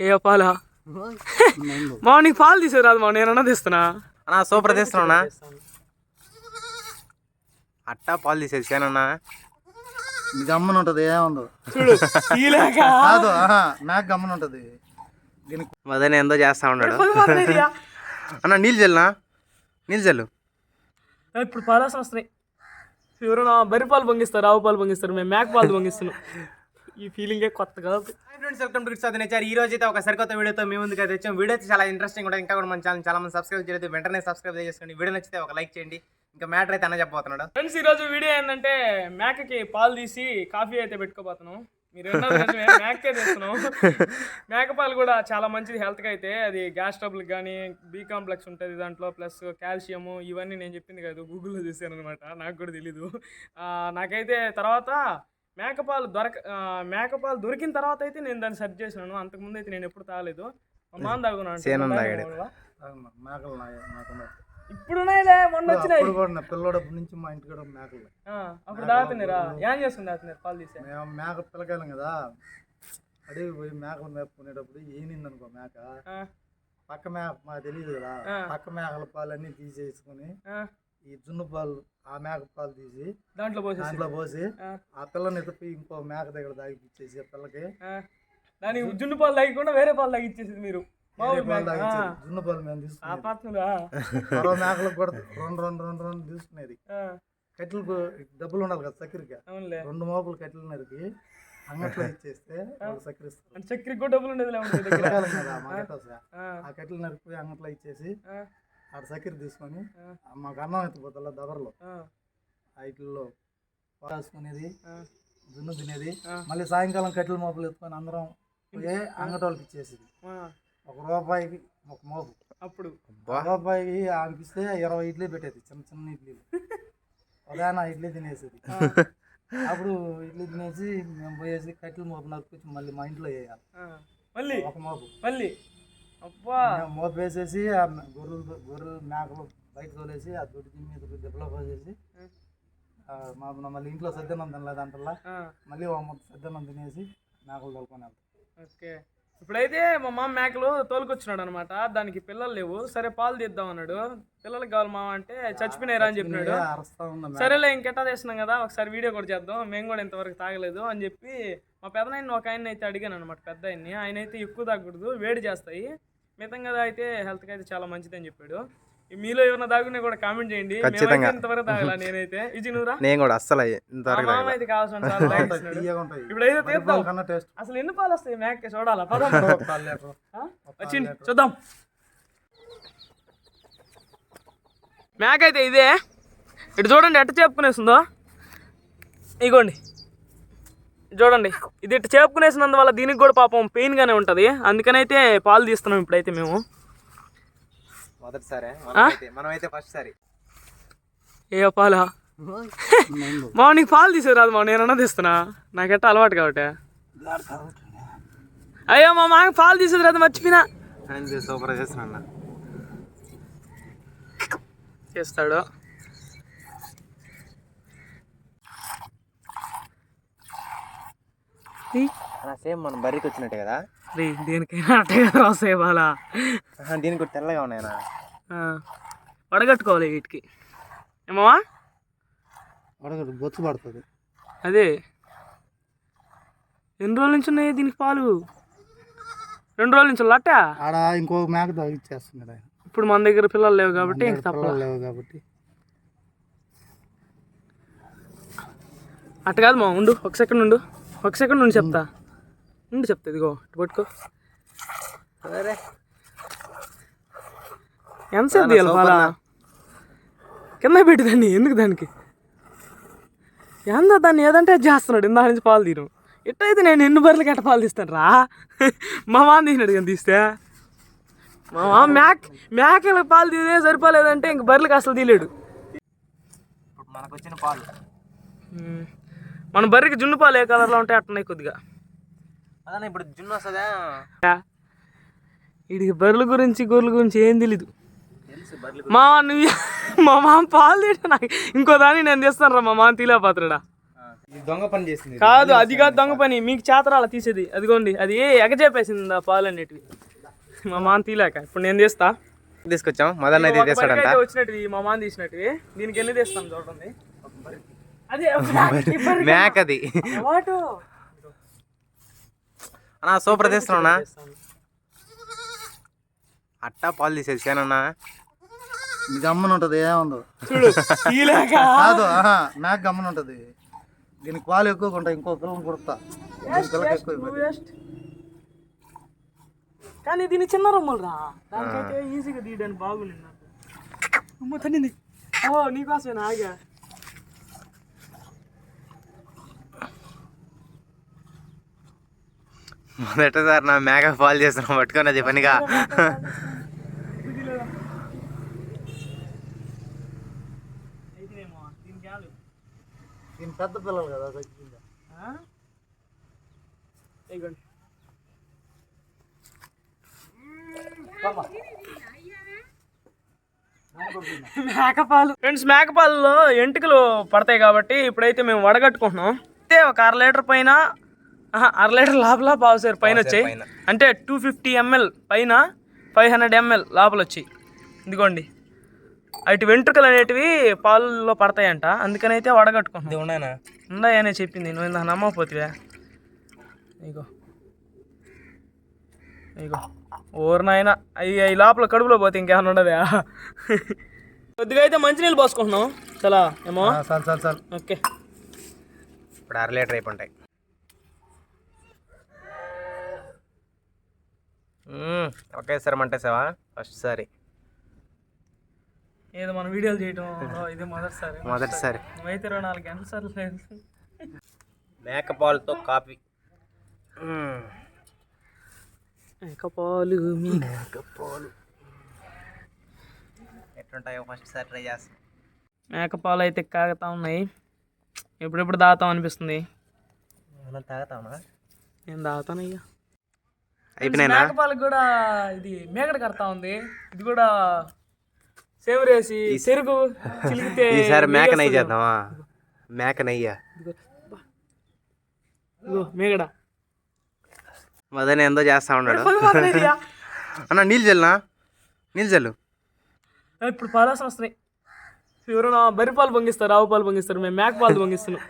ఏ పాలా? మా నీకు పాలు తీసుకురాదు మా నేను అన్నది ఇస్తున్నా అన్నా సూపర్ తీస్తున్నావునా అట్టా పాలు తీసేది సేనన్నా గమ్మన ఉంటది ఏముందో? చూడు తీలేక కాదు ఆహా, నాకు గమ్మన ఉంటది. దీనికి మదన ఎంతో చేస్తా ఉన్నాడు. అన్న నీళ్ళు చల్లునా నీళ్ళు చల్లు. ఇప్పుడు పాలాసం వస్తున్నాయి. ఎవరైనా బర్రి పాలు పొంగిస్తారు ఆవు పాలు పొంగిస్తారు మేము మేక పాలు పొంగిస్తున్నాం. ఈ ఫీలింగే కొత్త కాదు. Friends welcome to kids nature ఈ రోజు అయితే ఒక సరికొత్త వీడియోతో మీ ముందుకు అయితే వచ్చాం. వీడియో అయితే చాలా ఇంట్రెస్టింగ్ కూడా. ఇంకా కూడా మన ఛానల్ చాలా మంది సబ్స్క్రైబ్ చేయలేదు. వెంటనే సబ్స్క్రైబ్ చేసుకోండి వీడియో నచ్చితే ఒక లైక్ చేయండి. ఇంకా మ్యాటర్ అయితే అన్న చెప్పబోతున్నాడు. ఫ్రెండ్స్ ఈరోజు వీడియో ఏంటంటే మేకకి పాలు తీసి కాఫీ అయితే పెట్టుకోబోతున్నాం. మీరు మేకకే తెస్తున్నాం. మేక పాలు కూడా చాలా మంచిది హెల్త్కి అయితే. అది గ్యాస్ ట్రబుల్కి కానీ బీ కాంప్లెక్స్ ఉంటుంది దాంట్లో ప్లస్ కాల్షియము ఇవన్నీ నేను చెప్పింది కాదు గూగుల్లో చూసాను అనమాట నాకు కూడా తెలీదు. నాకైతే తర్వాత మేకపాలు దొరక మేకపాలు దొరికిన తర్వాత అయితే నేను దాన్ని సెర్చ్ చేసినాను అంతకుముందు అయితే నేను ఎప్పుడు తాగలేదు. మా మామ తాగున్నాను. మేకలు. ఇప్పుడు ఉన్నాయిలే మొన్న వచ్చినాయి. నుంచి మా ఇంటి కూడా మేకలు. ఆ, అప్పుడు తాగుతున్నారా ఏం చేస్తుంది తాగుతున్నారు పాలు తీసే. మేము మేక పిల్లకాయలం కదా. అడవి పోయి మేకలు మేపుకునేటప్పుడు ఏనింది అనుకో మేక. ఆ, పక్క మేక మాకు తెలియదు కదా. పక్క మేకల పాలన్నీ తీసేసుకుని ఆ, ఈ జున్ను పాలు ఆ మేక పాలు తీసి దాంట్లో పోసేసి దాంట్లో పోసి ఆ, పిల్లని ఎత్తిపోయి ఇంకో మేక దగ్గర తాగిపించేసి ఆ పిల్లకి ఆ. దానికి జున్ను పాలు తాగకుండా వేరే పాలు తాగిచ్చేసింది మీరు. జున్ను పాలు మేము మరో మేకలకు కూడా రెండు రెండు రెండు రెండు తీసుకునేది. ఆ, కట్టెలకు డబ్బులు ఉండాలి కదా చక్కెరగా అవునులే. రెండు మోపులు కట్టెలు నరికి అంగట్లో ఇచ్చేస్తే చక్కెర ఇస్తారు. అంటే చక్కెర కూడా డబ్బులు ఉండేది. ఆ, కట్టెలు నరికిపోయి అంగట్లో ఇచ్చేసి ఆడ చక్కెర తీసుకొని మాకు అన్నం ఎత్తిపోతా దబర్లో. పాసుకునేది ఆ, జున్ను తినేది. మళ్ళీ సాయంకాలం కట్టెల మోపులు ఎత్తుకొని అందరం పోయి అంగటోళ్ళకి ఇచ్చేసేది. ఒక రూపాయికి ఒక మోపు. అప్పుడు. రూపాయికి ఆమెకిస్తే ఇరవై ఇడ్లీ పెట్టేది చిన్న చిన్న ఇడ్లీలు ఉదయాన్న ఇడ్లీ తినేసేది. అప్పుడు ఇడ్లీ తినేసి మేము పోయేసి కట్టెల మోపు నరుకొచ్చి మళ్ళీ మా ఇంట్లో వేయాలి. మళ్ళీ? ఒక మోపు. మళ్ళీ? అబ్బా. మేము మోపు వేసేసి ఆ గొర్రెలు గొర్రెలు మేకలు బయట తోలేసి ఆ దొడ్డి మీద దెబ్బలో పోసేసి మా మళ్ళీ ఇంట్లో సద్దన్నం తినలేదు అంటల్లా మళ్ళీ సద్దన్నం తినేసి మేకలు తోలుకొని వెళ్తాం. ఓకే. ఇప్పుడైతే మా మామ మేకలు తోలుకొచ్చినాడు అనమాట దానికి పిల్లలు లేవు. సరే పాలు తీద్దాం అన్నాడు. పిల్లలకి కావాలి మామ అంటే చచ్చిపోయినారా అని చెప్పినాడు. సరేలే ఇంకెట్టా చేస్తున్నాం కదా ఒకసారి వీడియో కూడా చేద్దాం. మేము కూడా ఇంతవరకు తాగలేదు అని చెప్పి మా పెద్దనాయన్ని ఒక ఆయన అయితే అడిగాను అనమాట పెద్ద ఆయన్ని. ఆయన అయితే ఎక్కువ తాగకూడదు వేడి చేస్తాయి. మితంగా అయితే హెల్త్కి అయితే చాలా మంచిది అని చెప్పాడు. మీలో ఎవరైనా తాగున్నా కూడా కామెంట్ చేయండి. ఖచ్చితంగా. ఇంతవరకు తాగలా నేనైతే. ఇది నువ్వురా నేను కూడా అస్సలు ఇంతవరకు అయితే కావాల్సిన ఇప్పుడైతే తీద్దాం. కన్నా టేస్ట్. అసలు ఎన్ని పాలు వస్తాయి మేక చూడాలా? పదం. వచ్చింది. చూద్దాం. మేక అయితే ఇదే. ఇటు చూడండి ఎట్ట చెప్పుకునేసిందో ఇగోండి. చూడండి. ఇది ఇటు చేపుకునేసినందువల్ల దీనికి కూడా పాపం పెయిన్గానే ఉంటుంది. అందుకనైతే పాలు తీస్తున్నాం ఇప్పుడైతే మేము. మొదటిసారి మనమైతే ఫస్ట్ సారి. ఏ పాలా? మా నీకు పాలు తీసుకురాదు మా నేను అన్నది ఇస్తున్నా నాకెట్ట అలవాటు కాబట్టి. అయ్యో మా మాకు పాలు తీసుకురాదు మర్చిపోయినా. సూపర్ చేస్తున్నా చేస్తాడు. సేమ్ మనం బర్రికి వచ్చినట్టే కదా? రే దేనికైనా అట్టే రాస్తాయి బాలా ఆహా, దీనికి కూడా తెల్లగా ఉన్నాయనా? వడగట్టుకోవాలి వీటికి. ఏమమ్మా? అడగదు బొచ్చు పడుతుంది. అదే. ఎన్ని రోజుల నుంచి ఉన్నాయి దీనికి పాలు? రెండు రోజుల నుంచి లట్ట ఆడ ఇంకో మేక తగ్గిచ్చేస్తున్నాడు ఆయన. ఇప్పుడు మన దగ్గర పిల్లలు లేవు కాబట్టి ఇంక లేవు కాబట్టి. అట్ట కాదు మా ఉండు. ఒక సెకండ్ ఉండు. ఒక సెకండ్ ఉండి చెప్తా. ఉండు చెప్తా ఇదిగో ఇటు పట్టుకో. సరే. ఎంతసేపు తీయాలి పాలా? కింద పెట్టి దాన్ని ఎందుకు దానికి? ఎంత దాన్ని ఏదంటే అది చేస్తున్నాడు ఇందా నుంచి పాలు తీయను ఎట్టయితే నేను ఎన్ని బర్రెలకి ఎట్ట పాలు తీస్తాను రా. మా మామ తీసినాడు కానీ తీస్తే. మా మామ మేక మేకలకు పాలు తీదే సరిపోలేదంటే ఇంక బర్రెలకి అసలు ఇప్పుడు మనకు వచ్చిన పాలు. మన బర్రెకి జున్ను పాలు ఏ కలర్లో ఉంటాయి అట్టున్నాయి కొద్దిగా. అదే ఇప్పుడు జున్ను వస్తుందా? వీడికి బర్రెల గురించి గొర్రెల గురించి ఏం తెలీదు. మా నువ్వు మా మామ పాలు తీయడం నాకు ఇంకో దాన్ని నేను తెస్తాను రా మా మామ తీలే పాత్రడా. దొంగ పని చేసింది. కాదు అది కాదు దొంగ పని. మీకు చేతరాల తీసేది? అదిగోండి అది ఎగచేపేసింది ఆ పాలు అనేటివి మా మామ తీలేక. ఇప్పుడు నేను తీస్తా. తీసుకొచ్చాం. మదన్ అయితే తీస్తాడంట. వచ్చినట్టు మా మామ తీసినట్టువి. దీనికి ఎన్ని తీస్తాను చూడండి. అదే మేక అది. వాటు అన్నా సూపర్ తీస్తున్నావునా అట్టా పాలు తీసేది సేనన్నా గమ్మన ఉంటుంది ఏముందో చూడు కాదు ఆహా, నాకు గమ్మన ఉంటుంది. దీనికి పాలు ఎక్కువ ఉంటాయి ఇంకో పిల్లలు కుడతా. దీని పిల్లకి ఎక్కువ అయిపోయింది. వేస్ట్ కానీ దీని చిన్న రొమ్మలు రా. దానికైతే ఈజీగా తీయడానికి బాగుంది నాకు. అమ్మ తన్నింది. ఓ నీకోసమేనా ఆగా. మొదటిసారి నా మేక పాలు చేస్తున్నాం పట్టుకొని అది పనిగా. పెద్ద పిల్లలు కదా తగ్గింది? మేకపాలు ఫ్రెండ్స్ మేకపాలలో ఎంటుకలు పడతాయి కాబట్టి ఇప్పుడైతే మేము వడగట్టుకుంటున్నాం. అయితే ఒక అర లీటర్ పైన అర లీటర్ లోపల పావుసేరు పైన వచ్చాయి. అంటే టూ ఫిఫ్టీ ఎంఎల్ పైన ఫైవ్ హండ్రెడ్ ఎంఎల్ లోపల వచ్చాయి. ఇదిగోండి. అటు వెంట్రుకలు అనేటివి పాలలో పడతాయంట. అందుకని అయితే వడగట్టుకుంటున్నాం. ఇది ఉన్నానా ఉన్నాయనే చెప్పింది. నువ్వు ఇంత నమ్మకపోతివా. ఇగో. ఇగో. ఓరు నాయన అవి అవి లోపల కడుపులో పోతే ఇంకేమైనా ఉండదా? కొద్దిగా అయితే మంచినీళ్ళు పోసుకుంటున్నాం. చాలా ఏమో? ఓకే. ఇప్పుడు అర లీటర్ అయిపోతాయి ఒకేసారి మంటేసావా? ఫస్ట్ సారి. ఏదో మన వీడియోలు చేయటం ఇది మొదటిసారి మొదటిసారి నువ్వైతే ఇరవై నాలుగు గంటల సార్లు లేదు. మేక పాలతో కాఫీ మేకపాలు పాలు ఎట్లుంటాయో ఫస్ట్ సారి ట్రై చేస్తాం. మేకపాలు అయితే కాగుతా ఉన్నాయి. ఎప్పుడెప్పుడు దాతాం అనిపిస్తుంది. మనం తాగుతామా నేను దాతాను అయ్యా అయిపోయినాయినా? మేకపాలకు కూడా ఇది మేకడ కడతా ఉంది. ఇది కూడా సేవరేసి చెరుకు చిలికితే ఈసారి మేక నెయ్యి. చేద్దామా? మేక నెయ్యి? మేగడ మదన్ ఏందో చేస్తా ఉన్నాడు? అన్న నీళ్ళు చల్లునా? నీళ్ళు చల్లు. ఇప్పుడు పాలాసం వస్తున్నాయి. ఎవరైనా బరి పాలు పొంగిస్తారు ఆవు పాలు పొంగిస్తారు మేము మేక పాలు పొంగిస్తున్నాం.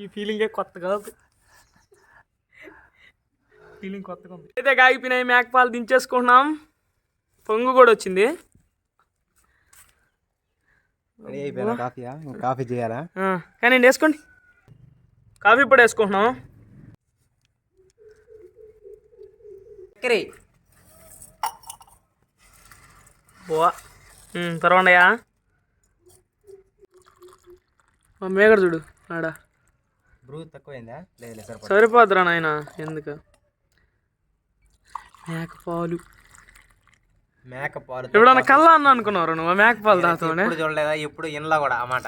ఈ ఫీలింగే కొత్త కాదు. ఫీలింగ్ కొత్తగా ఉంది. అయితే కాగిపోయినాయి మేక పాలు దించేసుకుంటున్నాం. పొంగు కూడా వచ్చింది. కాఫీ చేయాలా? కానీ అండి వేసుకోండి. కాఫీ పొడి వేసుకుంటున్నాం. బోవా తర్వాడయా మేగడ చూడు ఆడ. బ్రూ తక్కువైందా? సరిపోద్దురా నాయన ఎందుకు? మేకపాలు. మేక పాలు ఎప్పుడన్నా కల్లా అన్న అనుకున్నావు నువ్వు? మేకపాలు తాగుతావనే ఎప్పుడు చూడలేదా? ఎప్పుడు ఇన్లా కూడా ఆ మాట.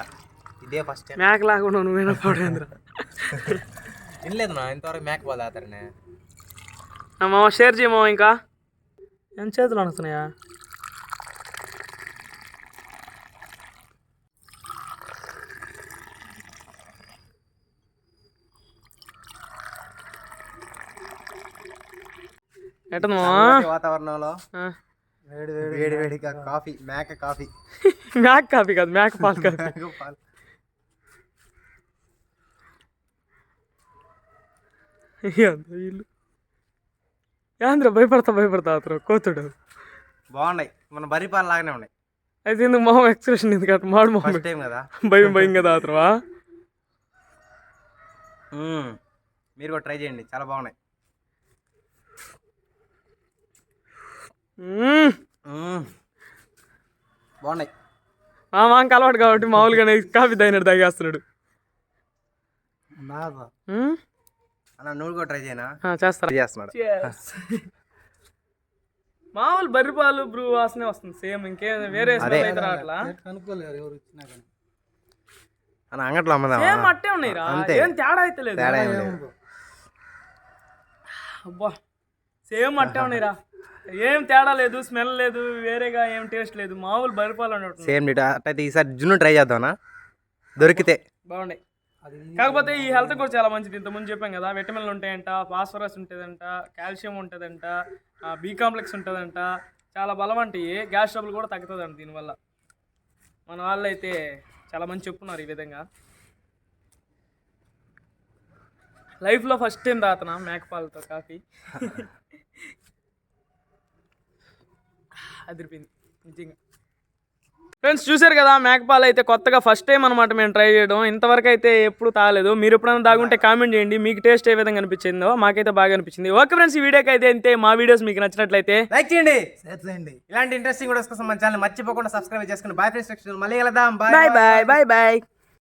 ఇదే ఫస్ట్ టైం మేక లేకుండా నువ్వేనా పాడేంద్ర వినలేదు నా ఇంతవరకు మేక పాలు తాగుతారనే మామ షేర్ చేయమా ఇంకా. ఎంత చేతులు అనుకున్నాయా వాతావరణంలో. వేడి వేడి వేడి వేడిగా కాఫీ మేక కాఫీ. మేక కాఫీ కాదు మేక పాలు కాఫీ మేక పాలు. వీళ్ళు. యాంద్ర భయపడతా భయపడతా అతను కోతుడు. బాగున్నాయి మన బరి పాలు లాగానే ఉన్నాయి. అయితే ఎందుకు మొహం ఎక్స్ప్రెషన్ ఎందుకు అట్లా మాడు మొహం. టైం కదా? భయం భయం కదా అతను మ్మ్. మీరు కూడా ట్రై చేయండి చాలా బాగున్నాయి. బాగున్నాయి. మా మాంకి అలవాటు కాబట్టి మామూలుగానే కాఫీ తాగినట్టు తాగేస్తున్నాడు? అన్న నువ్వు కూడా ట్రై చేయనా? ట్రై చేస్తున్నాడు. మామూలు బర్రి పాలు బ్రూ వాసనే వస్తుంది సేమ్ ఇంకేం వేరే కనుక్కోలేరు ఎవరు ఇచ్చినా కానీ. అన్న అంగట్లో అమ్మదామా? సేమ్ అట్టే ఉన్నాయి రా. అంతే. ఏం తేడా అయితే లేదు. తేడా ఏం లేదు అబ్బా సేమ్ అట్టే ఉన్నాయి రా. ఏం తేడా లేదు స్మెల్ లేదు వేరేగా ఏం టేస్ట్ లేదు మామూలు బర్రి పాలు అన్నట్టు సేమ్ నీట్ అట్టయితే ఈసారి జున్ను ట్రై చేద్దామనా? దొరికితే. బాగున్నాయి కాకపోతే ఈ హెల్త్ కూడా చాలా మంచిది. ఇంతకుముందు చెప్పాం కదా విటమిన్లు ఉంటాయంట ఫాస్ఫరస్ ఉంటుందంట కాల్షియం ఉంటుందంట బి కాంప్లెక్స్ ఉంటుందంట చాలా బలం అంటే గ్యాస్ ట్రబుల్ కూడా తగ్గుతుందంట దీనివల్ల. మన వాళ్ళు అయితే చాలా మంది చెప్తున్నారు ఈ విధంగా. లైఫ్లో ఫస్ట్ టైం తాగుతున్నా మేకపాలతో కాఫీ? అదిరిపోయింది. నిజంగా. ఫ్రెండ్స్ చూశారు కదా మేకపాలు అయితే కొత్తగా ఫస్ట్ టైం అనమాట మేము ట్రై చేయడం. ఇంతవరకు అయితే ఎప్పుడు తాగలేదు. మీరు ఎప్పుడైనా తాగుంటే కామెంట్ చేయండి. మీకు టేస్ట్ ఏ విధంగా అనిపించిందో మాకైతే బాగా అనిపించింది. ఓకే ఫ్రెండ్స్ ఈ వీడియోకి అయితే అంతే మా వీడియోస్ మీకు నచ్చినట్లయితే లైక్ చేయండి. షేర్ చేయండి. ఇలాంటి ఇంట్రెస్టింగ్ వీడియోస్ కోసం మన ఛానల్ మర్చిపోకుండా సబ్స్క్రైబ్ చేసుకుని బాయ్ ఫ్రెండ్స్ మళ్ళీ వెళ్దాం బాయ్ బాయ్ బాయ్ బాయ్